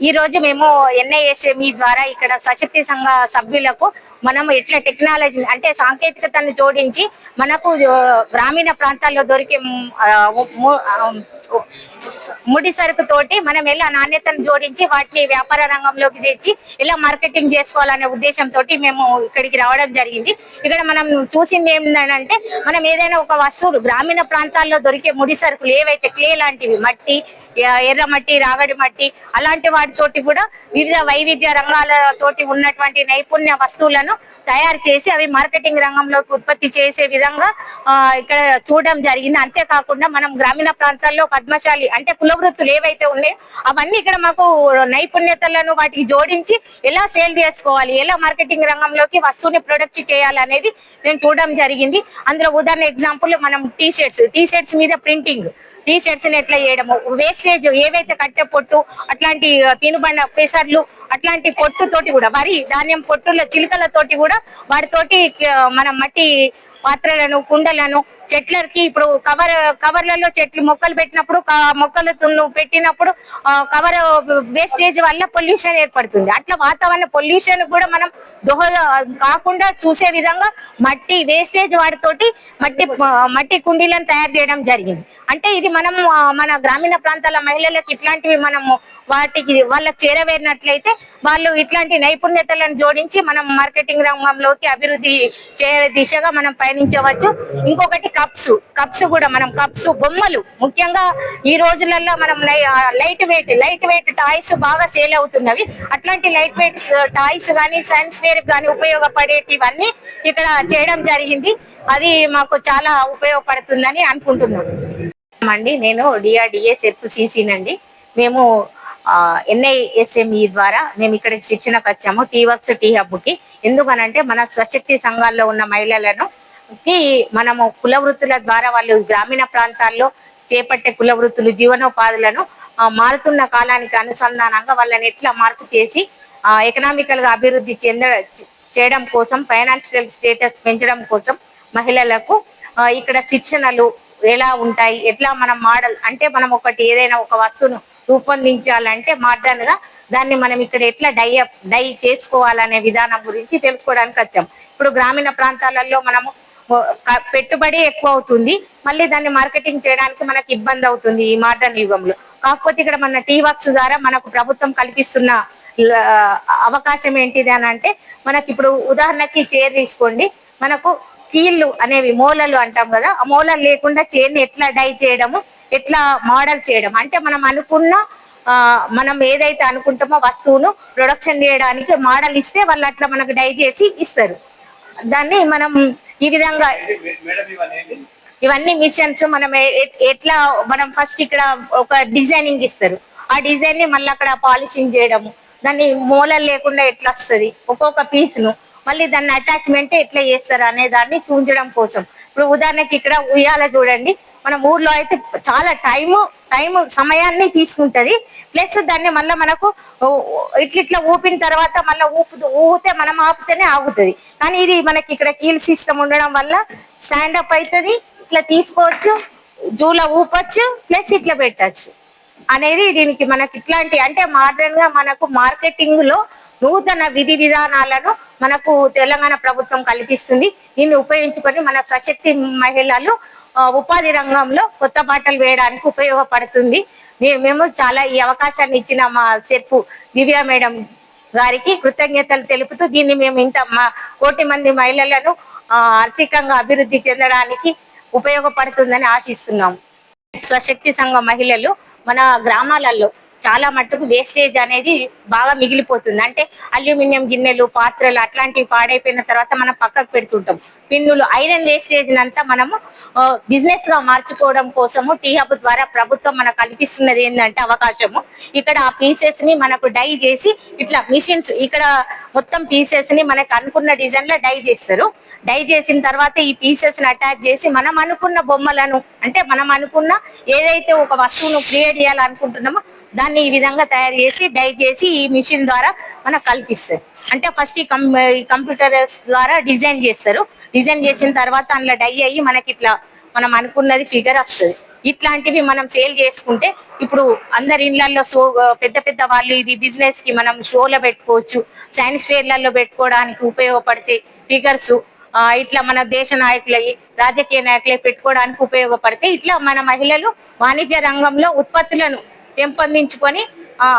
ఈ రోజు మేము ఎన్ఐఎస్ఎంఈ ద్వారా ఇక్కడ స్వశక్తి సంఘ సభ్యులకు మనం ఎట్లా టెక్నాలజీ అంటే సాంకేతికతను జోడించి మనకు గ్రామీణ ప్రాంతాల్లో దొరికే ముడి సరుకు తోటి మనం ఎలా నాణ్యతను జోడించి వాటిని వ్యాపార రంగంలోకి తెచ్చి ఎలా మార్కెటింగ్ చేసుకోవాలనే ఉద్దేశంతో మేము ఇక్కడికి రావడం జరిగింది. ఇక్కడ మనం చూసింది ఏంటంటే మనం ఏదైనా ఒక వస్తువులు గ్రామీణ ప్రాంతాల్లో దొరికే ముడి సరుకులు ఏవైతే క్లే లాంటివి మట్టి ఎర్ర మట్టి రాగడి మట్టి అలాంటి వాటితోటి కూడా వివిధ వైవిధ్య రంగాల తోటి ఉన్నటువంటి నైపుణ్య వస్తువులను తయారు చేసి అవి మార్కెటింగ్ రంగంలోకి ఉత్పత్తి చేసే విధంగా ఇక్కడ చూడడం జరిగింది. అంతేకాకుండా మనం గ్రామీణ ప్రాంతాల్లో పద్మశాలి అంటే కులవృత్తులు ఏవైతే ఉన్నాయో అవన్నీ ఇక్కడ మాకు నైపుణ్యతలను వాటికి జోడించి ఎలా సేల్ చేసుకోవాలి ఎలా మార్కెటింగ్ రంగంలోకి వస్తువుని ప్రొడక్ట్ చేయాలి అనేది నేను చూడడం జరిగింది. అందులో ఉదాహరణ ఎగ్జాంపుల్ మనం టీ షర్ట్స్ టీ షర్ట్స్ మీద ప్రింటింగ్ టీ షర్ట్స్ ఎట్లా చేయడము వేస్టేజ్ ఏవైతే కట్టె పొట్టు అట్లాంటి తినుబండ పెసర్లు అట్లాంటి పొట్టు తోటి కూడా వరి ధాన్యం పొట్టుల చిలుకలతోటి కూడా వాటితోటి ఆ, మనం మట్టి పాత్రలను కుండలను చెట్లకి ఇప్పుడు కవర్ కవర్లలో చెట్లు మొక్కలు పెట్టినప్పుడు మొక్కలు తున్ను పెట్టినప్పుడు కవర్ వేస్టేజ్ వల్ల పొల్యూషన్ ఏర్పడుతుంది. అట్లా వాతావరణ పొల్యూషన్ కూడా మనం దోహద కాకుండా చూసే విధంగా మట్టి వేస్టేజ్ వాటితోటి మట్టి మట్టి కుండీలను తయారు చేయడం జరిగింది. అంటే ఇది మనం మన గ్రామీణ ప్రాంతాల మహిళలకు ఇట్లాంటివి మనము వాటికి వాళ్ళకి చేరవేరినట్లయితే వాళ్ళు ఇట్లాంటి నైపుణ్యతలను జోడించి మనం మార్కెటింగ్ రంగంలోకి అభివృద్ధి చేయ దిశగా మనం పయనించవచ్చు. ఇంకొకటి కప్స్. కప్స్ కూడా మనం కప్స్ బొమ్మలు. ముఖ్యంగా ఈ రోజులలో మనం light weight light weight toys బాగా సేల్ అవుతున్నవి. అట్లాంటి లైట్ వెయిట్ టాయ్స్ కానీ సైన్స్ ఫేర్ కానీ ఉపయోగపడేటివన్నీ ఇక్కడ చేయడం జరిగింది. అది మాకు చాలా ఉపయోగపడుతుందని అనుకుంటున్నాను అండి నేను డిఆర్డిఏ సెర్ప్ సిసినండి మేము ఎన్ఐఎస్ఎంఈ ద్వారా మేము ఇక్కడికి శిక్షణకు వచ్చాము. టీ వర్క్స్ టీ హబ్కి ఎందుకనంటే మన స్వశక్తి సంఘాల్లో ఉన్న మహిళలను కి మనము కుల వృత్తుల ద్వారా వాళ్ళు గ్రామీణ ప్రాంతాల్లో చేపట్టే కుల వృత్తులు జీవనోపాధులను మారుతున్న కాలానికి అనుసంధానంగా వాళ్ళని ఎట్లా మార్పు చేసి ఎకనామికల్గా అభివృద్ధి చెంద చేయడం కోసం ఫైనాన్షియల్ స్టేటస్ పెంచడం కోసం మహిళలకు ఇక్కడ శిక్షణలు ఎలా ఉంటాయి ఎట్లా మనం మోడల్ అంటే మనం ఒకటి ఏదైనా ఒక వస్తువును రూపొందించాలంటే మోడర్న్గా దాన్ని మనం ఇక్కడ ఎట్లా డై అప్ డై చేసుకోవాలనే విధానం గురించి తెలుసుకోవడానికి వచ్చాం. ఇప్పుడు గ్రామీణ ప్రాంతాలలో మనము పెట్టుబడి ఎక్కువ అవుతుంది. మళ్ళీ దాన్ని మార్కెటింగ్ చేయడానికి మనకి ఇబ్బంది అవుతుంది ఈ మోడర్న్ యుగంలో. కాకపోతే ఇక్కడ మన టీ వర్క్స్ ద్వారా మనకు ప్రభుత్వం కల్పిస్తున్న అవకాశం ఏంటిది అని అంటే మనకి ఇప్పుడు ఉదాహరణకి చైర్ తీసుకోండి. మనకు కీళ్ళు అనేవి మూలలు అంటాం కదా ఆ మూలలు లేకుండా చైర్ని ఎట్లా డై చేయడము ఎట్లా మోడల్ చేయడం. అంటే మనం అనుకున్న మనం ఏదైతే అనుకుంటామో వస్తువును ప్రొడక్షన్ చేయడానికి మోడల్ ఇస్తే వాళ్ళు అట్లా మనకు డై చేసి ఇస్తారు. దాన్ని మనం ఈ విధంగా ఇవన్నీ మిషన్స్ మనం ఎట్లా మనం ఫస్ట్ ఇక్కడ ఒక డిజైనింగ్ ఇస్తారు. ఆ డిజైన్ని మళ్ళీ అక్కడ పాలిషింగ్ చేయడము దాన్ని మూలలు లేకుండా ఎట్లా వస్తుంది ఒక్కొక్క పీస్ను మళ్ళీ దాన్ని అటాచ్మెంట్ ఎట్లా చేస్తారు అనే దాన్ని చూపించడం కోసం. ఇప్పుడు ఉదాహరణకి ఇక్కడ ఉయ్యాల చూడండి మన ఊర్లో అయితే చాలా టైము టైం సమయాన్ని తీసుకుంటది. ప్లస్ దాన్ని మళ్ళీ మనకు ఇట్లా ఇట్లా ఊపిన తర్వాత మళ్ళీ ఊపు ఊపితే మనం ఆపితేనే ఆగుతుంది. కానీ ఇది మనకి ఇక్కడ కీల్ సిస్టమ్ ఉండడం వల్ల స్టాండ్ అప్ అవుతుంది ఇట్లా తీసుకోవచ్చు జూలో ఊపచ్చు ప్లస్ ఇట్లా పెట్టచ్చు. అనేది దీనికి మనకి ఇట్లాంటి అంటే మోడర్న్గా మనకు మార్కెటింగ్లో నూతన విధి విధానాలను మనకు తెలంగాణ ప్రభుత్వం కల్పిస్తుంది. దీన్ని ఉపయోగించుకొని మన సశక్తి మహిళలు ఉపాధి రంగంలో కొత్త పాటలు వేయడానికి ఉపయోగపడుతుంది. మే- మేము చాలా ఈ అవకాశాన్ని ఇచ్చిన మా సెప్పు దివ్య మేడం గారికి కృతజ్ఞతలు తెలుపుతూ దీన్ని మేము ఇంత మా కోటి మంది మహిళలను ఆర్థికంగా అభివృద్ధి చెందడానికి ఉపయోగపడుతుందని ఆశిస్తున్నాము స్వశక్తి సంఘ మహిళలు మన గ్రామాలలో చాలా మట్టుకు వేస్టేజ్ అనేది బాగా మిగిలిపోతుంది. అంటే అల్యూమినియం గిన్నెలు పాత్రలు అట్లాంటివి పాడైపోయిన తర్వాత మనం పక్కకు పెడుతుంటాం. పిన్నులు ఐరన్ వేస్టేజ్ అంతా మనము బిజినెస్గా మార్చుకోవడం కోసము టీ హబ్ ద్వారా ప్రభుత్వం మనకు కల్పిస్తున్నది ఏంటంటే అవకాశము. ఇక్కడ ఆ పీసెస్ని మనకు డై చేసి ఇట్లా మిషన్స్ ఇక్కడ మొత్తం పీసెస్ని మనకు అనుకున్న డిజైన్లో డై చేస్తారు. డై చేసిన తర్వాత ఈ పీసెస్ని అటాచ్ చేసి మనం అనుకున్న బొమ్మలను అంటే మనం అనుకున్న ఏదైతే ఒక వస్తువును క్రియేట్ చేయాలనుకుంటున్నామో దాని దాన్ని ఈ విధంగా తయారు చేసి డై చేసి ఈ మిషన్ ద్వారా మనకు కల్పిస్తారు. అంటే ఫస్ట్ ఈ కంప్యూటర్ ద్వారా డిజైన్ చేస్తారు. డిజైన్ చేసిన తర్వాత అందులో డై అయ్యి మనకి ఇట్లా మనం అనుకున్నది ఫిగర్ వస్తుంది. ఇట్లాంటివి మనం సేల్ చేసుకుంటే ఇప్పుడు అందరి ఇళ్ళలో సో పెద్ద పెద్ద వాళ్ళు ఇది బిజినెస్కి మనం షోలో పెట్టుకోవచ్చు సైన్స్ ఫేర్లలో పెట్టుకోవడానికి ఉపయోగపడితే ఫిగర్స్ ఇట్లా మన దేశ నాయకులవి రాజకీయ నాయకులవి పెట్టుకోవడానికి ఉపయోగపడితే ఇట్లా మన మహిళలు వాణిజ్య రంగంలో ఉత్పత్తులను పెంపొందించుకొని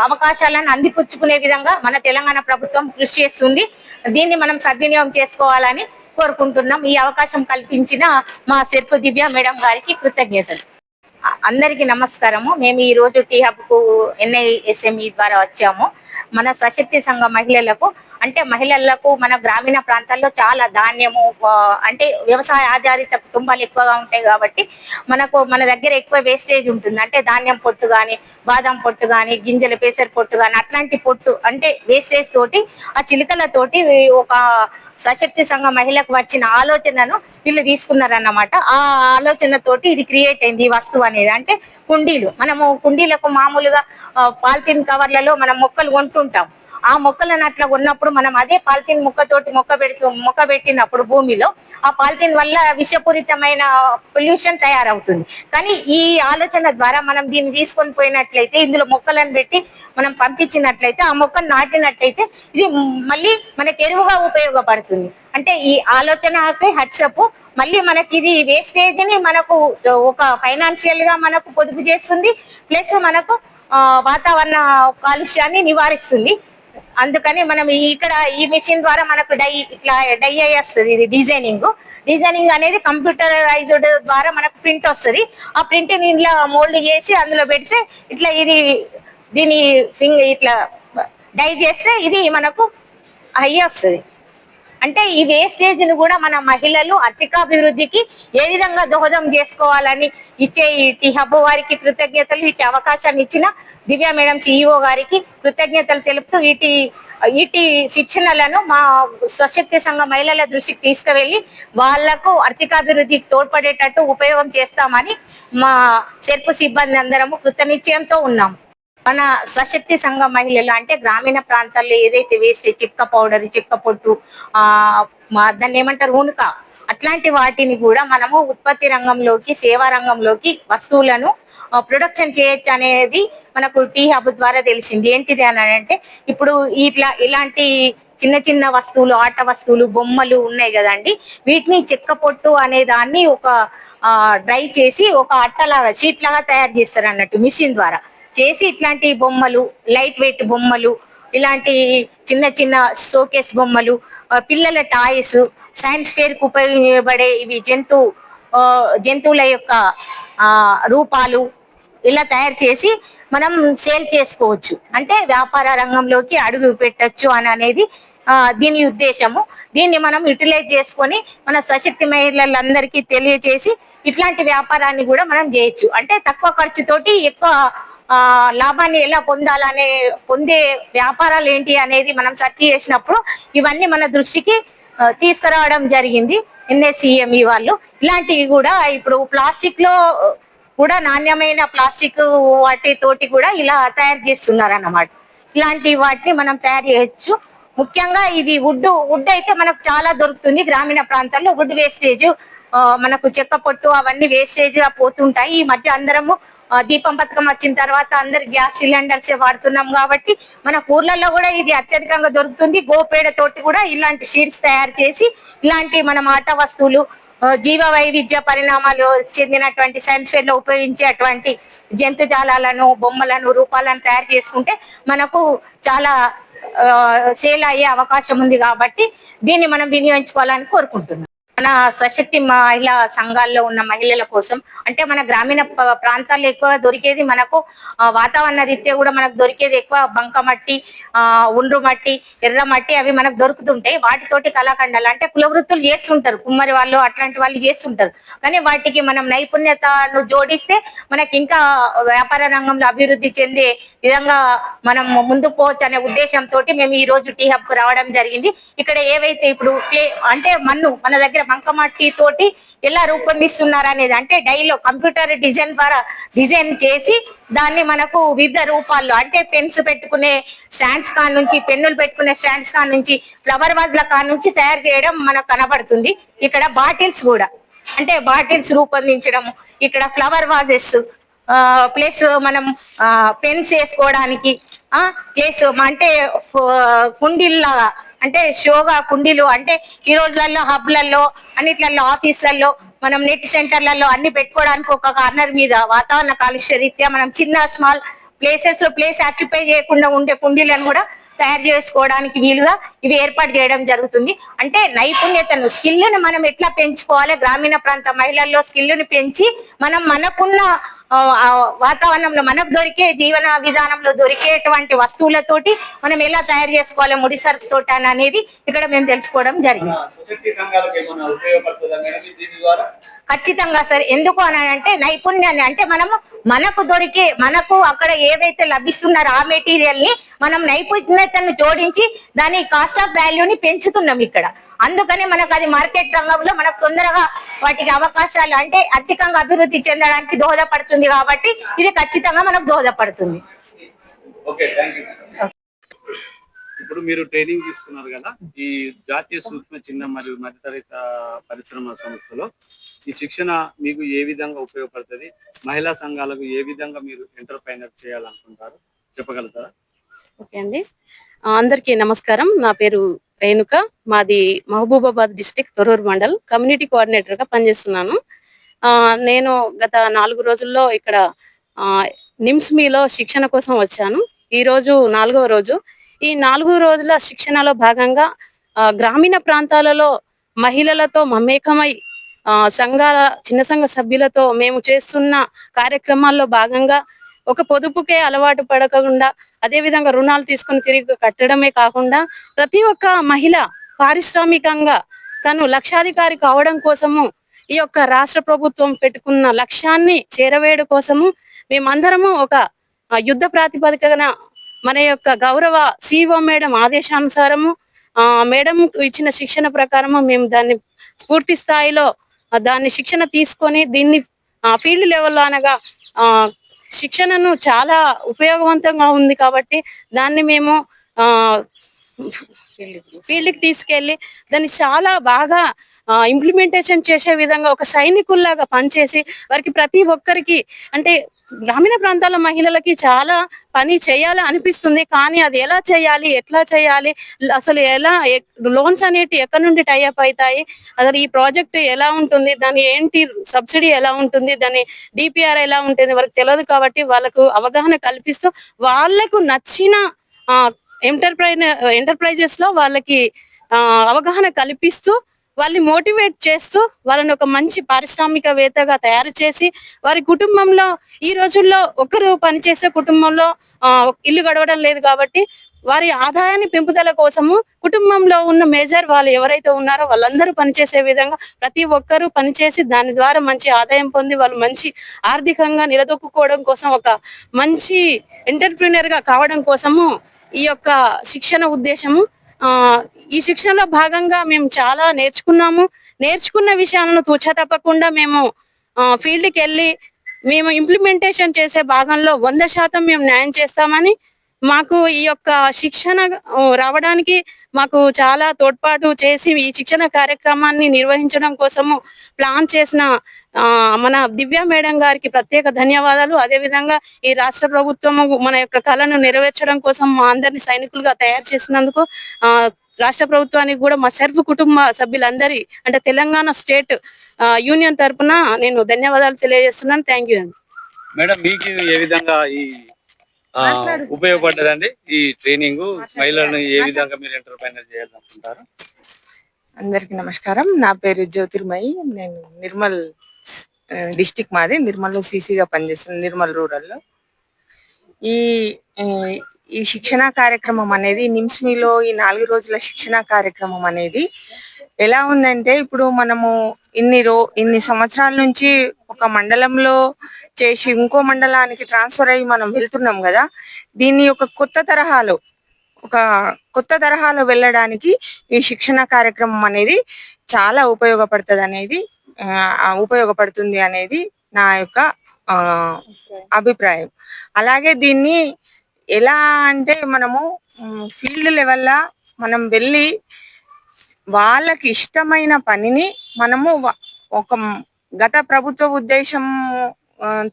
అవకాశాలను అందిపుచ్చుకునే విధంగా మన తెలంగాణ ప్రభుత్వం కృషి చేస్తుంది. దీన్ని మనం సద్వినియోగం చేసుకోవాలని కోరుకుంటున్నాం. ఈ అవకాశం కల్పించిన మా సెర్పు దివ్య మేడం గారికి కృతజ్ఞతలు. అందరికీ నమస్కారము. మేము ఈ రోజు టీ హబ్కు ఎన్ఐఎస్ఎంఈ ద్వారా వచ్చాము. మన స్వశక్తి సంఘ మహిళలకు అంటే మహిళలకు మన గ్రామీణ ప్రాంతాల్లో చాలా ధాన్యము అంటే వ్యవసాయ ఆధారిత కుటుంబాలు ఎక్కువగా ఉంటాయి కాబట్టి మనకు మన దగ్గర ఎక్కువ వేస్టేజ్ ఉంటుంది. అంటే ధాన్యం పొట్టు కానీ బాదం పొట్టు కానీ గింజల పేసర పొట్టు కానీ అట్లాంటి పొట్టు అంటే వేస్టేజ్ తోటి ఆ చిలుకలతోటి ఒక సశక్తి సంఘ మహిళకు వచ్చిన ఆలోచనను వీళ్ళు తీసుకున్నారన్నమాట. ఆ ఆలోచనతోటి ఇది క్రియేట్ అయింది ఈ వస్తువు అనేది. అంటే కుండీలు. మనము కుండీలకు మామూలుగా పాలిథిన్ కవర్లలో మనం మొక్కలు కొంటుంటాం. ఆ మొక్కలను అట్లా ఉన్నప్పుడు మనం అదే పాలిథిన్ మొక్కతోటి మొక్క పెడుతూ మొక్క పెట్టినప్పుడు భూమిలో ఆ పాలిథిన్ వల్ల విషపూరితమైన పొల్యూషన్ తయారవుతుంది. కానీ ఈ ఆలోచన ద్వారా మనం దీన్ని తీసుకొని పోయినట్లయితే ఇందులో మొక్కలను పెట్టి మనం పంపించినట్లయితే ఆ మొక్కను నాటినట్లయితే ఇది మళ్ళీ మనకి ఎరువుగా ఉపయోగపడుతుంది. అంటే ఈ ఆలోచనకి హట్సప్ మళ్ళీ మనకి ఇది వేస్టేజ్ని మనకు ఒక ఫైనాన్షియల్గా మనకు పొదుపు చేస్తుంది ప్లస్ మనకు వాతావరణ కాలుష్యాన్ని నివారిస్తుంది. అందుకని మనం ఇక్కడ ఈ మిషన్ ద్వారా మనకు డై ఇట్లా డై అయ్యి వస్తుంది ఇది డిజైనింగ్ డిజైనింగ్ అనేది కంప్యూటరైజ్డ్ ద్వారా మనకు ప్రింట్ వస్తుంది. ఆ ప్రింట్ ఇంట్లో మోల్డ్ చేసి అందులో పెడితే ఇట్లా ఇది దీని ఫింగ్ ఇట్లా డై చేస్తే ఇది మనకు అయ్యి వస్తుంది. అంటే ఈ వేస్టేజ్ను కూడా మన మహిళలు ఆర్థికాభివృద్ధికి ఏ విధంగా దోహదం చేసుకోవాలని ఇచ్చే ఈ హబ్బు హబ్ వారికి కృతజ్ఞతలు ఇటు అవకాశాన్ని ఇచ్చిన దివ్య మేడం సిఇఓ గారికి కృతజ్ఞతలు తెలుపుతూ ఇటు ఇటు శిక్షణలను మా స్వశక్తి సంఘ మహిళల దృష్టికి తీసుకువెళ్ళి వాళ్ళకు ఆర్థికాభివృద్ధికి తోడ్పడేటట్టు ఉపయోగం చేస్తామని మా సెర్పు సిబ్బంది అందరము కృతనిశ్చయంతో ఉన్నాము. మన స్వశక్తి సంఘ మహిళలు అంటే గ్రామీణ ప్రాంతాల్లో ఏదైతే వేస్ట్ చిక్క పౌడర్ చిక్క పొట్టు ఆ దాన్ని ఏమంటారు ఉనుక అట్లాంటి వాటిని కూడా మనము ఉత్పత్తి రంగంలోకి సేవా రంగంలోకి వస్తువులను ప్రొడక్షన్ చేయొచ్చు అనేది మనకు టీ హబ్ ద్వారా తెలిసింది. ఏంటిది అని అంటే ఇప్పుడు ఇట్లా ఇలాంటి చిన్న చిన్న వస్తువులు ఆట వస్తువులు బొమ్మలు ఉన్నాయి కదండి. వీటిని చెక్క పొట్టు అనే దాన్ని ఒక డ్రై చేసి ఒక అట్టలాగా షీట్ లాగా తయారు చేస్తారు అన్నట్టు మిషన్ ద్వారా. చేసి ఇట్లాంటి బొమ్మలు లైట్ వెయిట్ బొమ్మలు ఇలాంటి చిన్న చిన్న షోకేస్ బొమ్మలు పిల్లల టాయ్స్ సైన్స్ ఫేర్కు ఉపయోగపడే ఇవి జంతు జంతువుల యొక్క రూపాలు ఇలా తయారు చేసి మనం సేల్ చేసుకోవచ్చు. అంటే వ్యాపార రంగంలోకి అడుగు పెట్టచ్చు అని అనేది దీని ఉద్దేశము. దీన్ని మనం యూటిలైజ్ చేసుకొని మన సశక్తి మహిళలందరికీ తెలియజేసి ఇట్లాంటి వ్యాపారాన్ని కూడా మనం చేయొచ్చు. అంటే తక్కువ ఖర్చుతోటి ఎక్కువ లాభాన్ని ఎలా పొందాలనే పొందే వ్యాపారాలు ఏంటి అనేది మనం సెర్చ్ చేసినప్పుడు ఇవన్నీ మన దృష్టికి తీసుకురావడం జరిగింది ఎన్ఎస్సిఎంఈ వాళ్ళు. ఇలాంటివి కూడా ఇప్పుడు ప్లాస్టిక్లో కూడా నాణ్యమైన ప్లాస్టిక్ వాటి తోటి కూడా ఇలా తయారు చేస్తున్నారు అన్నమాట ఇలాంటి వాటిని మనం తయారు చేయొచ్చు. ముఖ్యంగా ఇది వుడ్ వుడ్ అయితే మనకు చాలా దొరుకుతుంది. గ్రామీణ ప్రాంతాల్లో వుడ్ వేస్టేజ్ మనకు చెక్క పొట్టు అవన్నీ వేస్టేజ్ పోతుంటాయి. ఈ మధ్య అందరము దీపం పథకం వచ్చిన తర్వాత అందరు గ్యాస్ సిలిండర్స్ వాడుతున్నాం కాబట్టి మన ఊర్లలో కూడా ఇది అత్యధికంగా దొరుకుతుంది. గోపేడ తోటి కూడా ఇలాంటి షీట్స్ తయారు చేసి ఇలాంటి మనం ఆట వస్తువులు జీవ వైవిధ్య పరిణామాలు చెందినటువంటి సైన్స్ ఫేర్లో ఉపయోగించే అటువంటి జంతుజాలాలను బొమ్మలను రూపాలను తయారు చేసుకుంటే మనకు చాలా సేల్ అయ్యే అవకాశం ఉంది కాబట్టి దీన్ని మనం వినియోగించుకోవాలని కోరుకుంటున్నాం. మన స్వశక్తి మహిళా సంఘాల్లో ఉన్న మహిళల కోసం అంటే మన గ్రామీణ ప్రాంతాల్లో ఎక్కువ దొరికేది మనకు వాతావరణ రీత్యా కూడా మనకు దొరికేది ఎక్కువ బంకమట్టి ఆ ఉండ్రు మట్టి ఎర్ర మట్టి అవి మనకు దొరుకుతుంటాయి. వాటితోటి కళాఖండాలు అంటే కులవృత్తులు చేస్తుంటారు. కుమ్మరి వాళ్ళు అట్లాంటి వాళ్ళు చేస్తుంటారు. కానీ వాటికి మనం నైపుణ్యతను జోడిస్తే మనకి ఇంకా వ్యాపార రంగంలో అభివృద్ధి చెందే విధంగా మనం ముందుకు పోవచ్చు అనే ఉద్దేశంతో మేము ఈ రోజు టీ హబ్కు రావడం జరిగింది. ఇక్కడ ఏవైతే ఇప్పుడు అంటే మన్ను మన దగ్గర బంకమట్టి తోటి ఎలా రూపొందిస్తున్నారు అనేది అంటే డైలో కంప్యూటర్ డిజైన్ ద్వారా డిజైన్ చేసి దాన్ని మనకు వివిధ రూపాల్లో అంటే పెన్స్ పెట్టుకునే స్టాండ్స్ కాడ నుంచి పెన్నులు పెట్టుకునే స్టాండ్స్ కాడ నుంచి ఫ్లవర్ వాజ్ల కాడ నుంచి తయారు చేయడం మనకు కనబడుతుంది. ఇక్కడ బాటిల్స్ కూడా. అంటే బాటిల్స్ రూపొందించడం ఇక్కడ ఫ్లవర్ వాజెస్ ప్లస్ మనం పెన్స్ వేసుకోవడానికి ప్లస్ అంటే కుండీల్లాగా అంటే షోగా కుండీలు అంటే ఈ రోజులలో హబ్లలో అన్నిట్లలో ఆఫీసులలో మనం నెట్ సెంటర్లలో అన్ని పెట్టుకోవడానికి ఒక కార్నర్ మీద వాతావరణ కాలుష్య రీత్యా మనం చిన్న స్మాల్ ప్లేసెస్లో ప్లేస్ ఆక్యుపై చేయకుండా ఉండే కుండీలను కూడా తయారు చేసుకోవడానికి వీలుగా ఇవి ఏర్పాటు చేయడం జరుగుతుంది. అంటే నైపుణ్యతను స్కిల్ని మనం ఎట్లా పెంచుకోవాలి? గ్రామీణ ప్రాంత మహిళల్లో స్కిల్ను పెంచి మనం మనకున్న వాతావరణంలో మనకు దొరికే జీవన విధానంలో దొరికేటువంటి వస్తువులతోటి మనం ఎలా తయారు చేసుకోవాలి ముడి సరుకు తోట అని అనేది ఇక్కడ మేము తెలుసుకోవడం జరిగింది. ఖచ్చితంగా సరే. ఎందుకు అని అంటే నైపుణ్యాన్ని అంటే మనము మనకు దొరికే మనకు అక్కడ ఏవైతే లభిస్తున్నారో ఆ మెటీరియల్ని మనం నైపుణ్యతను జోడించి దాని కాస్ట్ ఆఫ్ వాల్యూని పెంచుతున్నాం ఇక్కడ. అందుకని మనకు అది మార్కెట్ రంగంలో మనకు తొందరగా వాటికి అవకాశాలు అంటే ఆర్థికంగా అభివృద్ధి చెందడానికి దోహదపడుతుంది కాబట్టి ఇది ఖచ్చితంగా మనకు దోహదపడుతుంది. ఇప్పుడు మీరు ట్రైనింగ్ తీసుకున్నారు కదా ఈ జాతీయ సూక్ష్మ చిన్న మరియు మధ్యతరగతి పరిశ్రమ సంస్థలో. ఈ శిక్షణ మీకు ఏ విధంగా ఉపయోగపడుతుంది? మహిళా సంఘాలకు ఏ విధంగా మీరు ఎంటర్ప్రైనర్ చేయాలనుకుంటారు? చెప్పగలుగుతారా? ఓకే అండి. అందరికీ నమస్కారం. నా పేరు రేణుక. మాది మహబూబాబాద్ డిస్టిక్ తొరూరు మండల్. కమ్యూనిటీ కోఆర్డినేటర్గా పనిచేస్తున్నాను. ఆ, నేను గత నాలుగు రోజుల్లో ఇక్కడ నిమ్స్మీలో నిమ్స్ మీలో శిక్షణ కోసం వచ్చాను. ఈ రోజు నాలుగవ రోజు. ఈ నాలుగు రోజుల శిక్షణలో భాగంగా గ్రామీణ ప్రాంతాలలో మహిళలతో మమేకమై సంఘాల చిన్న సంఘ సభ్యులతో మేము చేస్తున్న కార్యక్రమాల్లో భాగంగా ఒక పొదుపుకే అలవాటు పడకుండా అదే విధంగా రుణాలు తీసుకుని తిరిగి కట్టడమే కాకుండా ప్రతి ఒక్క మహిళ పారిశ్రామికంగా తను లక్షాధికారి కావడం కోసము ఈ యొక్క రాష్ట్ర ప్రభుత్వం పెట్టుకున్న లక్ష్యాన్ని చేరవేయడం కోసము మేమందరము ఒక యుద్ధ ప్రాతిపదికన మన యొక్క గౌరవ సిఓ మేడం ఆదేశానుసారము ఆ మేడం ఇచ్చిన శిక్షణ ప్రకారము మేము దాన్ని పూర్తి స్థాయిలో దాన్ని శిక్షణ తీసుకొని దీన్ని ఫీల్డ్ లెవెల్లో అనగా శిక్షణను చాలా ఉపయోగవంతంగా ఉంది కాబట్టి దాన్ని మేము ఫీల్డ్కి తీసుకెళ్ళి దాన్ని చాలా బాగా ఇంప్లిమెంటేషన్ చేసే విధంగా ఒక సైనికుల్లాగా పనిచేసి వారికి ప్రతి ఒక్కరికి అంటే గ్రామీణ ప్రాంతాల మహిళలకి చాలా పని చేయాలి అనిపిస్తుంది కానీ అది ఎలా చేయాలి ఎట్లా చేయాలి అసలు ఎలా లోన్స్ అనేటి ఎక్కడి నుండి టైఅప్ అవుతాయి అసలు ఈ ప్రాజెక్ట్ ఎలా ఉంటుంది దాని ఏంటి సబ్సిడీ ఎలా ఉంటుంది దాని డిపిఆర్ ఎలా ఉంటుంది వాళ్ళకి తెలియదు కాబట్టి వాళ్ళకు అవగాహన కల్పిస్తూ వాళ్ళకు నచ్చిన ఎంటర్ప్రైన ఎంటర్ప్రైజెస్లో వాళ్ళకి అవగాహన కల్పిస్తూ వాళ్ళని మోటివేట్ చేస్తూ వాళ్ళని ఒక మంచి పారిశ్రామికవేత్తగా తయారు చేసి వారి కుటుంబంలో ఈ రోజుల్లో ఒకరు పనిచేసే కుటుంబంలో ఇల్లు గడవడం లేదు కాబట్టి వారి ఆదాయాన్ని పెంపుదల కోసము కుటుంబంలో ఉన్న మేజర్ వాళ్ళు ఎవరైతే ఉన్నారో వాళ్ళందరూ పనిచేసే విధంగా ప్రతి ఒక్కరూ పనిచేసి దాని ద్వారా మంచి ఆదాయం పొంది వాళ్ళు మంచి ఆర్థికంగా నిలదొక్కుకోవడం కోసం ఒక మంచి ఎంటర్ప్రినర్గా కావడం కోసము ఈ యొక్క శిక్షణ ఉద్దేశము ఈ శిక్షణలో భాగంగా మేము చాలా నేర్చుకున్నాము. నేర్చుకున్న విషయాలను తూచా తప్పకుండా మేము ఫీల్డ్కి వెళ్ళి మేము ఇంప్లిమెంటేషన్ చేసే భాగంలో వంద శాతం మేము న్యాయం చేస్తామని మాకు ఈ యొక్క శిక్షణ రావడానికి మాకు చాలా తోడ్పాటు చేసి ఈ శిక్షణ కార్యక్రమాన్ని నిర్వహించడం కోసము ప్లాన్ చేసిన ఆ, మన దివ్య మేడం గారికి ప్రత్యేక ధన్యవాదాలు. అదే విధంగా ఈ రాష్ట్ర ప్రభుత్వము మన యొక్క కళను నెరవేర్చడం కోసం మా అందరిని సైనికులుగా తయారు చేసినందుకు రాష్ట్ర ప్రభుత్వానికి కూడా మా సెర్ఫ్ కుటుంబ సభ్యులందరి అంటే తెలంగాణ స్టేట్ యూనియన్ తరఫున నేను ధన్యవాదాలు తెలియజేస్తున్నాను. థ్యాంక్ యూ మేడం మీకు ఏ విధంగా ఈ ఉపయోగపడ్డదండి. ఈ ట్రైనింగ్ మహిళలను ఏ విధంగా మీరు ఎంటర్ప్రైనర్ చేయాలనుకుంటారు? అందరికి నమస్కారం. నా పేరు జ్యోతిర్మయి. నేను నిర్మల్ డిస్టిక్ మాది. నిర్మల్లో సీసీగా పనిచేస్తున్నాను నిర్మల్ రూరల్లో. ఈ ఈ ఈ శిక్షణ కార్యక్రమం అనేది నిమ్స్ మీలో ఈ నాలుగు రోజుల శిక్షణ కార్యక్రమం అనేది ఎలా ఉందంటే ఇప్పుడు మనము ఇన్ని రో ఇన్ని సంవత్సరాల నుంచి ఒక మండలంలో చేసి ఇంకో మండలానికి ట్రాన్స్ఫర్ అయ్యి మనం వెళ్తున్నాం కదా దీన్ని ఒక కొత్త తరహాలో ఒక కొత్త తరహాలో వెళ్ళడానికి ఈ శిక్షణ కార్యక్రమం అనేది చాలా ఉపయోగపడుతుంది అనేది ఉపయోగపడుతుంది అనేది నా యొక్క అభిప్రాయం. అలాగే దీన్ని ఎలా అంటే మనము ఫీల్డ్ లెవెల్లా మనం వెళ్ళి వాళ్ళకి ఇష్టమైన పనిని మనము ఒక గత ప్రభుత్వ ఉద్దేశం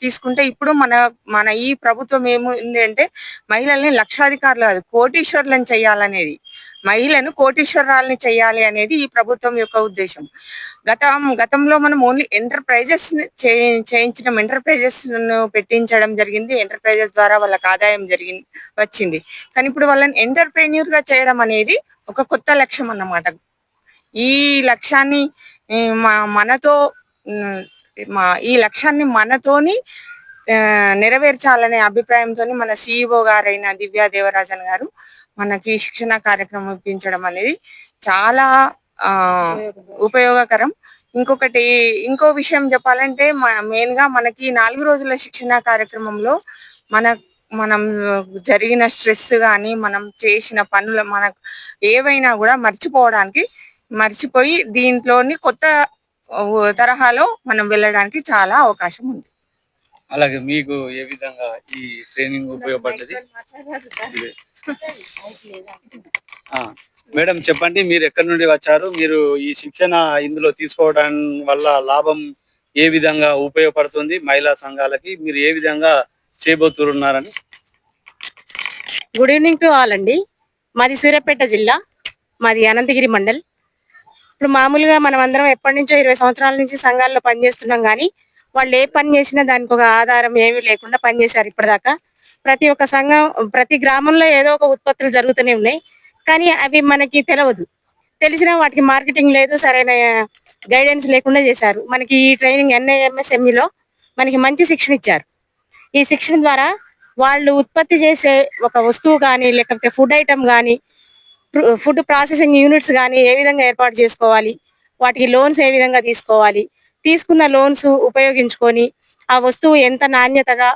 తీసుకుంటే ఇప్పుడు మన మన ఈ ప్రభుత్వం ఏముంది అంటే మహిళల్ని లక్షాధికారులు కాదు కోటీశ్వర్లను చేయాలనేది. మహిళను కోటీశ్వరాలని చేయాలి అనేది ఈ ప్రభుత్వం యొక్క ఉద్దేశం. గతం గతంలో మనం ఓన్లీ ఎంటర్ప్రైజెస్ చేయించడం ఎంటర్ప్రైజెస్ పెట్టించడం జరిగింది. ఎంటర్ప్రైజెస్ ద్వారా వాళ్ళకి ఆదాయం జరిగింది వచ్చింది. కానీ ఇప్పుడు వాళ్ళని ఎంటర్ప్రెన్యూర్గా చేయడం అనేది ఒక కొత్త లక్ష్యం అన్నమాట. ఈ లక్ష్యాన్ని మనతో మా ఈ లక్ష్యాన్ని మనతోని నెరవేర్చాలనే అభిప్రాయంతో మన సిఇఓ గారైన దివ్యా దేవరాజన్ గారు మనకి శిక్షణ కార్యక్రమం ఇప్పించడం అనేది చాలా ఆ ఉపయోగకరం. ఇంకొకటి ఇంకో విషయం చెప్పాలంటే మెయిన్గా మనకి నాలుగు రోజుల శిక్షణ కార్యక్రమంలో మన మనం జరిగిన స్ట్రెస్ గాని మనం చేసిన పనులు మనకు ఏవైనా కూడా మర్చిపోవడానికి మర్చిపోయి దీంట్లోని కొత్త తరహాలో మనం వెళ్ళడానికి చాలా అవకాశం ఉంది. అలాగే మీకు ఏ విధంగా ఈ ట్రైనింగ్ ఉపయోగపడ్డది? మేడం చెప్పండి మీరు ఎక్కడి నుండి వచ్చారు? మీరు ఈ శిక్షణ ఇందులో తీసుకోవడం వల్ల లాభం ఏ విధంగా ఉపయోగపడుతుంది? మహిళా సంఘాలకి మీరు ఏ విధంగా చేయబోతున్నారని గుడ్ ఈవినింగ్ టు ఆల్ అండి. మాది సూర్యాపేట జిల్లా మాది అనంతగిరి మండల్. ఇప్పుడు మామూలుగా మనం అందరం ఎప్పటి నుంచో ఇరవై సంవత్సరాల నుంచి సంఘాల్లో పనిచేస్తున్నాం కానీ వాళ్ళు ఏ పని చేసినా దానికి ఒక ఆధారం ఏమీ లేకుండా పనిచేశారు ఇప్పటిదాకా. ప్రతి ఒక్క సంఘం ప్రతి గ్రామంలో ఏదో ఒక ఉత్పత్తులు జరుగుతూనే ఉన్నాయి. కానీ అవి మనకి తెలియదు తెలిసినా వాటికి మార్కెటింగ్ లేదు సరైన గైడెన్స్ లేకుండా చేశారు. మనకి ఈ ట్రైనింగ్ ఎన్ఐఎంఎస్ఎంఈలో మనకి మంచి శిక్షణ ఇచ్చారు. ఈ శిక్షణ ద్వారా వాళ్ళు ఉత్పత్తి చేసే ఒక వస్తువు కానీ లేకపోతే ఫుడ్ ఐటమ్ కానీ ఫుడ్ ప్రాసెసింగ్ యూనిట్స్ కానీ ఏ విధంగా ఏర్పాటు చేసుకోవాలి? వాటికి లోన్స్ ఏ విధంగా తీసుకోవాలి? తీసుకున్న లోన్స్ ఉపయోగించుకొని ఆ వస్తువు ఎంత నాణ్యతగా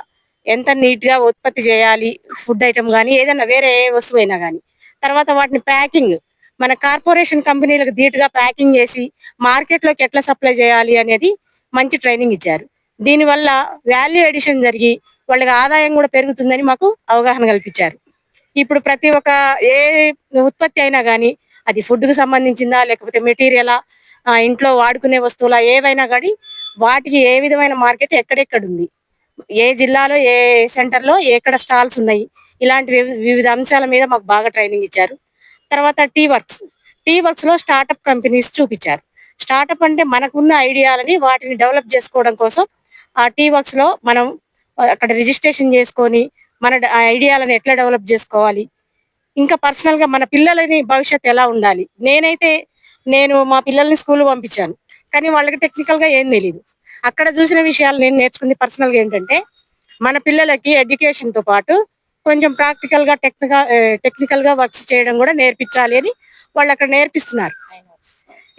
ఎంత నీట్గా ఉత్పత్తి చేయాలి? ఫుడ్ ఐటమ్ కానీ ఏదైనా వేరే ఏ వస్తువు అయినా కానీ తర్వాత వాటిని ప్యాకింగ్. మన కార్పొరేషన్ కంపెనీలకు ధీటుగా ప్యాకింగ్ చేసి మార్కెట్లోకి ఎట్లా సప్లై చేయాలి అనేది మంచి ట్రైనింగ్ ఇచ్చారు. దీనివల్ల వాల్యూ ఎడిషన్ జరిగి వాళ్ళకి ఆదాయం కూడా పెరుగుతుందని మాకు అవగాహన కల్పించారు. ఇప్పుడు ప్రతి ఒక్క ఏ ఉత్పత్తి అయినా కానీ అది ఫుడ్కు సంబంధించిందా లేకపోతే మెటీరియలా ఇంట్లో వాడుకునే వస్తువులా ఏవైనా కానీ వాటికి ఏ విధమైన మార్కెట్ ఎక్కడెక్కడ ఉంది ఏ జిల్లాలో ఏ సెంటర్లో ఎక్కడ స్టాల్స్ ఉన్నాయి? ఇలాంటి వివిధ అంశాల మీద మాకు బాగా ట్రైనింగ్ ఇచ్చారు. తర్వాత టీ వర్క్స్. టీ వర్క్స్లో స్టార్టప్ కంపెనీస్ చూపించారు. స్టార్టప్ అంటే మనకున్న ఐడియాలని వాటిని డెవలప్ చేసుకోవడం కోసం ఆ టీ వర్క్స్లో మనం అక్కడ రిజిస్ట్రేషన్ చేసుకొని మన ఐడియాలను ఎట్లా డెవలప్ చేసుకోవాలి? ఇంకా పర్సనల్గా మన పిల్లలని భవిష్యత్తు ఎలా ఉండాలి? నేనైతే నేను మా పిల్లల్ని స్కూల్ పంపించాను. కానీ వాళ్ళకి టెక్నికల్గా ఏం తెలియదు అక్కడ చూసిన విషయాలు నేను నేర్చుకుంది పర్సనల్గా ఏంటంటే మన పిల్లలకి ఎడ్యుకేషన్తో పాటు కొంచెం ప్రాక్టికల్గా టెక్నికల్ టెక్నికల్గా వర్క్స్ చేయడం కూడా నేర్పించాలి అని వాళ్ళు అక్కడ నేర్పిస్తున్నారు.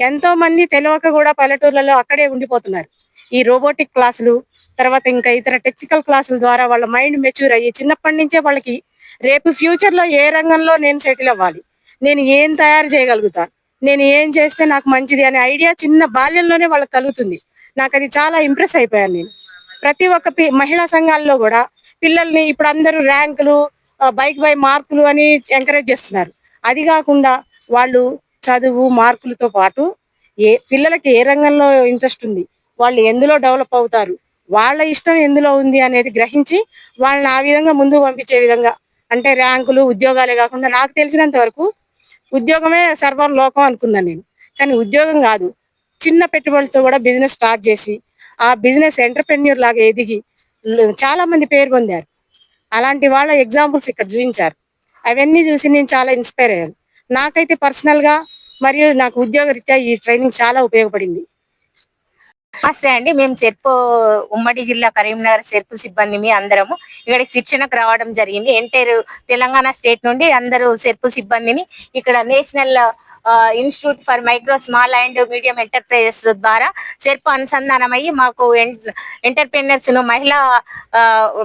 ఎంతో మంది తెలియక కూడా పల్లెటూర్లలో అక్కడే ఉండిపోతున్నారు. ఈ రోబోటిక్ క్లాసులు తర్వాత ఇంకా ఇతర టెక్నికల్ క్లాసుల ద్వారా వాళ్ళ మైండ్ మెచ్యూర్ అయ్యి చిన్నప్పటి నుంచే వాళ్ళకి రేపు ఫ్యూచర్లో ఏ రంగంలో నేను సెటిల్ అవ్వాలి? నేను ఏం తయారు చేయగలుగుతాను నేను ఏం చేస్తే నాకు మంచిది అనే ఐడియా చిన్న బాల్యంలోనే వాళ్ళకి కలుగుతుంది. నాకు అది చాలా ఇంప్రెస్ అయిపోయాను నేను. ప్రతి ఒక్క పి- మహిళా సంఘాల్లో కూడా పిల్లల్ని ఇప్పుడు అందరూ ర్యాంకులు బైక్ బై మార్కులు అని ఎంకరేజ్ చేస్తున్నారు. అది కాకుండా వాళ్ళు చదువు మార్కులతో పాటు ఏ పిల్లలకి ఏ రంగంలో ఇంట్రెస్ట్ ఉంది? వాళ్ళు ఎందులో డెవలప్ అవుతారు? వాళ్ళ ఇష్టం ఎందులో ఉంది అనేది గ్రహించి వాళ్ళని ఆ విధంగా ముందుకు పంపించే విధంగా. అంటే ర్యాంకులు ఉద్యోగాలే కాకుండా నాకు తెలిసినంత వరకు ఉద్యోగమే సర్వం లోకం అనుకున్నాను నేను. కానీ ఉద్యోగం కాదు. చిన్న పెట్టుబడులతో కూడా బిజినెస్ స్టార్ట్ చేసి ఆ బిజినెస్ ఎంటర్ప్రెన్యూర్ లాగా ఎదిగి చాలా మంది పేరు పొందారు. అలాంటి వాళ్ళ ఎగ్జాంపుల్స్ ఇక్కడ చూపించారు. అవన్నీ చూసి నేను చాలా ఇన్స్పైర్ అయ్యాను. నాకైతే పర్సనల్గా మరియు నాకు ఉద్యోగ రీత్యా ఈ ట్రైనింగ్ చాలా ఉపయోగపడింది. నమస్తే అండి మేము సెర్పు ఉమ్మడి జిల్లా కరీంనగర్ సెర్పు సిబ్బంది మీ అందరము. ఇక్కడ శిక్షణకు రావడం జరిగింది. ఎంటైర్ తెలంగాణ స్టేట్ నుండి అందరూ సెర్పు సిబ్బందిని ఇక్కడ national institute for micro small and medium enterprises ద్వారా సెర్పు అనుసంధానమయ్యి మాకు ఎంటర్ప్రీనర్స్ను మహిళా ఆ,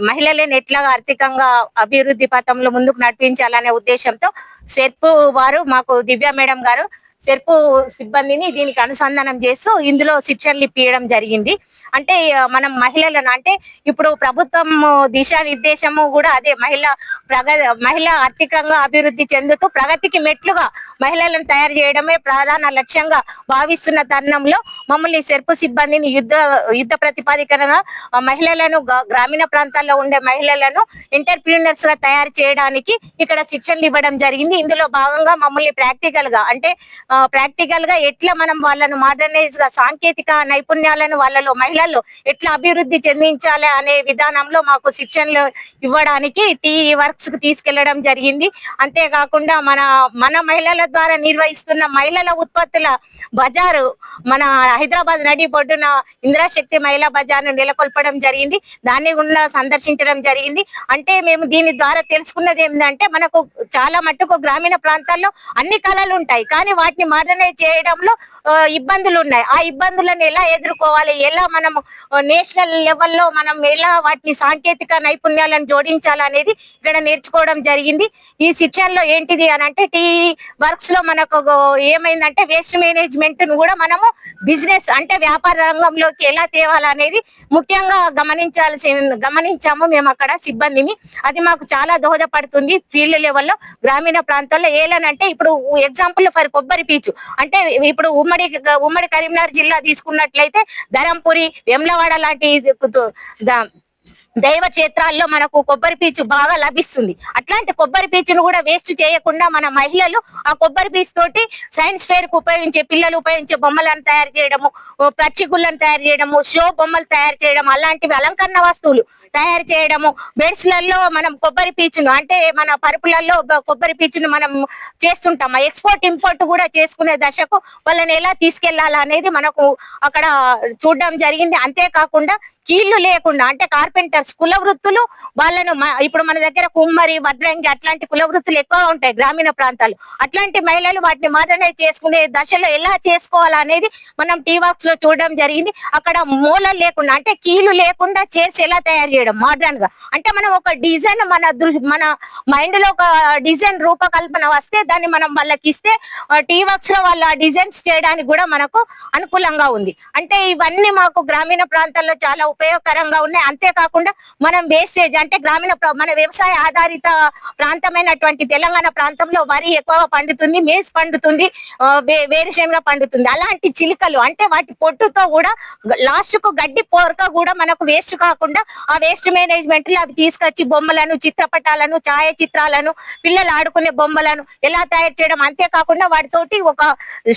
మహిళలను ఎట్లా ఆర్థికంగా అభివృద్ధి పథంలో ముందుకు నడిపించాలనే ఉద్దేశంతో సెర్పు వారు మాకు దివ్య మేడం గారు సెర్పు సిబ్బందిని దీనికి అనుసంధానం చేస్తూ ఇందులో శిక్షణలు ఇప్పించడం జరిగింది. అంటే మనం మహిళలను అంటే ఇప్పుడు ప్రభుత్వం దిశానిర్దేశము కూడా అదే మహిళ ప్రగ మహిళ ఆర్థికంగా అభివృద్ధి చెందుతూ ప్రగతికి మెట్లుగా మహిళలను తయారు చేయడమే ప్రధాన లక్ష్యంగా భావిస్తున్న తరుణంలో మమ్మల్ని సెర్పు సిబ్బందిని యుద్ధ యుద్ధ ప్రతిపాదికన మహిళలను గ- గ్రామీణ ప్రాంతాల్లో ఉండే మహిళలను ఎంటర్ప్రీనర్స్గా తయారు చేయడానికి ఇక్కడ శిక్షణలు ఇవ్వడం జరిగింది. ఇందులో భాగంగా మమ్మల్ని ప్రాక్టికల్గా అంటే ప్రాక్టికల్గా ఎట్లా మనం వాళ్ళను మోడర్నైజ్గా సాంకేతిక నైపుణ్యాలను వాళ్ళలో మహిళల్లో ఎట్లా అభివృద్ధి చెందించాలి అనే విధానంలో మాకు శిక్షణలు ఇవ్వడానికి టీ వర్క్స్కు తీసుకెళ్ళడం జరిగింది. అంతేకాకుండా మన మన మహిళల ద్వారా నిర్వహిస్తున్న మహిళల ఉత్పత్తుల బజారు మన హైదరాబాద్ నడి బొడ్డున ఇంద్రాశక్తి మహిళా బజార్ను నెలకొల్పడం జరిగింది. దాన్ని కూడా సందర్శించడం జరిగింది. అంటే మేము దీని ద్వారా తెలుసుకున్నది ఏంటంటే మనకు చాలా మట్టుకు గ్రామీణ ప్రాంతాల్లో అన్ని కళలు ఉంటాయి. కానీ వాటిని మోడర్నైజ్ చేయడంలో ఇబ్బందులు ఉన్నాయి ఆ ఇబ్బందులను ఎలా ఎదుర్కోవాలి? ఎలా మనం నేషనల్ లెవెల్లో మనం ఎలా వాటిని సాంకేతిక నైపుణ్యాలను జోడించాలనేది ఇక్కడ నేర్చుకోవడం జరిగింది. ఈ శిక్షణలో ఏంటిది అని అంటే టీ వర్క్స్లో మనకు ఏమైందంటే వేస్ట్ మేనేజ్మెంట్ను కూడా మనము బిజినెస్ అంటే వ్యాపార రంగంలోకి ఎలా తేవాలనేది ముఖ్యంగా గమనించాల్సి గమనించాము మేము అక్కడ సిబ్బందిని. అది మాకు చాలా దోహదపడుతుంది ఫీల్డ్ లెవెల్లో గ్రామీణ ప్రాంతాల్లో. ఏలనంటే ఇప్పుడు ఎగ్జాంపుల్ ఫర్ కొబ్బరి పీచు. అంటే ఇప్పుడు ఉమ్మడి ఉమ్మడి కరీంనగర్ జిల్లా తీసుకున్నట్లయితే ధరంపురి వెమ్లవాడ లాంటి దైవ క్షేత్రాల్లో మనకు కొబ్బరి పీచు బాగా లభిస్తుంది. అట్లాంటి కొబ్బరి పీచును కూడా వేస్ట్ చేయకుండా మన మహిళలు ఆ కొబ్బరి పీచు తోటి సైన్స్ ఫేర్కు ఉపయోగించే పిల్లలు ఉపయోగించే బొమ్మలను తయారు చేయడము పచ్చిగుళ్ళను తయారు చేయడము షో బొమ్మలు తయారు చేయడం అలాంటివి అలంకరణ వస్తువులు తయారు చేయడము. బెడ్స్లలో మనం కొబ్బరి పీచును అంటే మన పరుపులలో కొబ్బరి పీచును మనం చేస్తుంటాం. ఎక్స్పోర్ట్ ఇంపోర్ట్ కూడా చేసుకునే దశకు వాళ్ళని ఎలా తీసుకెళ్ళాలనేది మనకు అక్కడ చూడడం జరిగింది. అంతేకాకుండా కీళ్ళు లేకుండా అంటే కార్పెంటర్స్ కుల వృత్తులు వాళ్ళను మ- ఇప్పుడు మన దగ్గర కుమ్మరి వడ్రంగి అట్లాంటి కుల వృత్తులు ఎక్కువ ఉంటాయి గ్రామీణ ప్రాంతాలు. అట్లాంటి మహిళలు వాటిని మోడర్నైజ్ చేసుకునే దశలో ఎలా చేసుకోవాలనేది మనం టీ లో చూడడం జరిగింది. అక్కడ మూలలు లేకుండా అంటే కీళ్ళు లేకుండా చేసి ఎలా తయారు చేయడం మోడర్న్గా అంటే మనం ఒక డిజైన్ మన మన మైండ్లో ఒక డిజైన్ రూపకల్పన వస్తే దాన్ని మనం వాళ్ళకి ఇస్తే టీ లో వాళ్ళు ఆ డిజైన్స్ చేయడానికి కూడా మనకు అనుకూలంగా ఉంది. అంటే ఇవన్నీ మాకు గ్రామీణ ప్రాంతాల్లో చాలా ఉపయోగకరంగా ఉన్నాయి. అంతేకాకుండా మనం వేస్టేజ్ అంటే గ్రామీణ మన వ్యవసాయ ఆధారిత ప్రాంతమైనటువంటి తెలంగాణ ప్రాంతంలో వరి ఎక్కువగా పండుతుంది మేస్ పండుతుంది ఆ, వేరుశనగ పండుతుంది. అలాంటి చిలుకలు అంటే వాటి పొట్టుతో కూడా లాస్ట్కు గడ్డి పోరక కూడా మనకు వేస్ట్ కాకుండా ఆ వేస్ట్ మేనేజ్మెంట్లో అవి తీసుకొచ్చి బొమ్మలను చిత్రపటాలను ఛాయాచిత్రాలను పిల్లలు ఆడుకునే బొమ్మలను ఎలా తయారు చేయడం అంతేకాకుండా వాటితోటి ఒక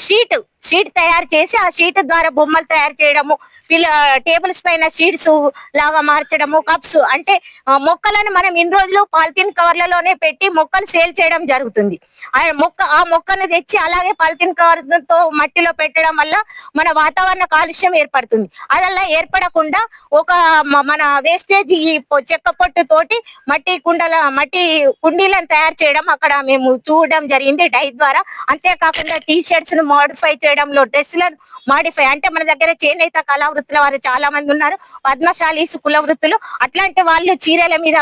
షీట్ షీట్ తయారు చేసి ఆ షీట్ ద్వారా బొమ్మలు తయారు చేయడము పిల్ల టేబుల్స్ పైన షీట్ సీడ్స్ లాగా మార్చడము కప్స్ అంటే మొక్కలను మనం ఇన్ని రోజులు పాలిథిన్ కవర్లలోనే పెట్టి మొక్కలు సేల్ చేయడం జరుగుతుంది. ఆ మొక్క ఆ మొక్కను తెచ్చి అలాగే పాలిథిన్ కవర్తో మట్టిలో పెట్టడం వల్ల మన వాతావరణ కాలుష్యం ఏర్పడుతుంది. అదల్లా ఏర్పడకుండా ఒక మన వేస్టేజ్ ఈ చెక్క పొట్టు తోటి మట్టి కుండల మట్టి కుండీలను తయారు చేయడం అక్కడ మేము చూడడం జరిగింది డై ద్వారా. అంతేకాకుండా టీ షర్ట్స్ను మోడిఫై చేయడంలో డ్రెస్సులను మాడిఫై అంటే మన దగ్గర చేనేత కళావృత్తుల వారు చాలా మంది ఉన్నారు. పద్మశాలీస్ కుల వృత్తులు అట్లాంటి వాళ్ళు చీరల మీద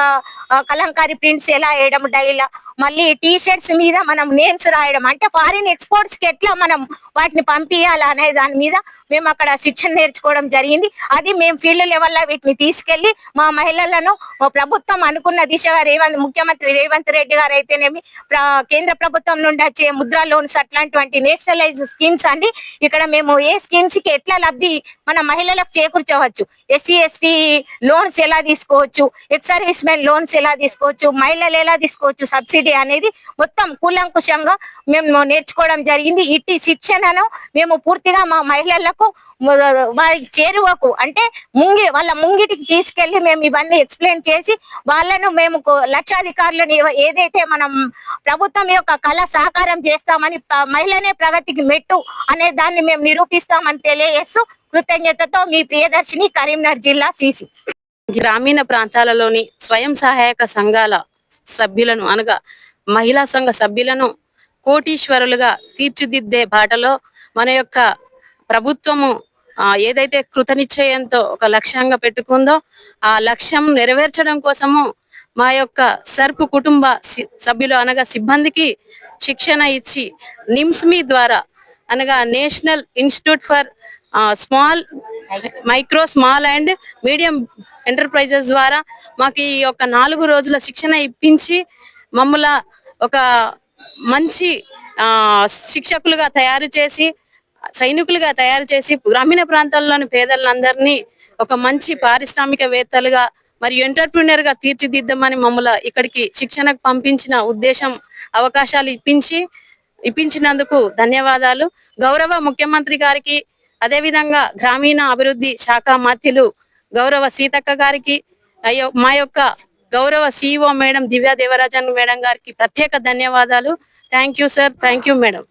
కలంకారీ ప్రింట్స్ ఎలా వేయడం డైలా మళ్ళీ టీ షర్ట్స్ మీద మనం నేమ్స్ రాయడం. అంటే ఫారిన్ ఎక్స్పోర్ట్స్కి ఎట్లా మనం వాటిని పంపించాలా అనే దాని మీద మేము అక్కడ శిక్షణ నేర్చుకోవడం జరిగింది. అది మేము ఫీల్డ్ లెవెల్లో వీటిని తీసుకెళ్ళి మా మహిళలను ప్రభుత్వం అనుకున్న దిశగా రేవంత్ ముఖ్యమంత్రి రేవంత్ రెడ్డి గారు అయితేనేమి కేంద్ర ప్రభుత్వం నుండి వచ్చే ముద్రా లోన్స్ అట్లాంటి నేషనలైజ్ స్కీమ్స్ అండి. ఇక్కడ మేము ఏ స్కీమ్స్కి ఎట్లా లబ్ధి మన మహిళలకు చేకూర్చవచ్చు? ఎస్సీ ఎస్టీ లోన్స్ ఎలా తీసుకోవచ్చు? ఎక్స్ సర్వీస్ మెన్ లోన్స్ ఎలా తీసుకోవచ్చు? మహిళలు ఎలా తీసుకోవచ్చు? సబ్సిడీ అనేది మొత్తం కూలంకుషంగా మేము నేర్చుకోవడం జరిగింది. ఇట్టి శిక్షణను మేము పూర్తిగా మా మహిళలకు వారి చేరువకు అంటే ముంగి వాళ్ళ ముంగిటికి తీసుకెళ్ళి మేము ఇవన్నీ ఎక్స్ప్లెయిన్ చేసి వాళ్ళను మేము లక్షాధికారులను ఏదైతే మనం ప్రభుత్వం యొక్క కళ సహకారం చేస్తామని మహిళనే ప్రగతికి మెట్టు అనే దాన్ని మేము నిరూపిస్తామని తెలియజేస్తూ కృతజ్ఞతతో మీ ప్రియదర్శిని కరీంనగర్ జిల్లా సిసి. గ్రామీణ ప్రాంతాలలోని స్వయం సహాయక సంఘాల సభ్యులను అనగా మహిళా సంఘ సభ్యులను కోటీశ్వరులుగా తీర్చిదిద్దే బాటలో మన యొక్క ప్రభుత్వము ఏదైతే కృతనిశ్చయంతో ఒక లక్ష్యంగా పెట్టుకుందో ఆ లక్ష్యం నెరవేర్చడం కోసము మా యొక్క సర్పు కుటుంబ సభ్యులు అనగా సిబ్బందికి శిక్షణ ఇచ్చి నిమ్స్ మీ ద్వారా అనగా national institute for small micro small and medium enterprises ద్వారా మాకు ఈ యొక్క నాలుగు రోజుల శిక్షణ ఇప్పించి మమ్మల్ని ఒక మంచి శిక్షకులుగా తయారు చేసి సైనికులుగా తయారు చేసి గ్రామీణ ప్రాంతాల్లోని పేదలందరినీ ఒక మంచి పారిశ్రామికవేత్తలుగా మరియు ఎంటర్ప్రినర్గా తీర్చిదిద్దామని మమ్మల్ని ఇక్కడికి శిక్షణకు పంపించిన ఉద్దేశం అవకాశాలు ఇప్పించి ఇప్పించినందుకు ధన్యవాదాలు. గౌరవ ముఖ్యమంత్రి గారికి అదేవిధంగా గ్రామీణ అభివృద్ధి శాఖ మంత్రులు గౌరవ సీతక్క గారికి అయ్యో మా యొక్క గౌరవ CEO madam Divya Devarajan madam గారికి ప్రత్యేక ధన్యవాదాలు. Thank you sir thank you madam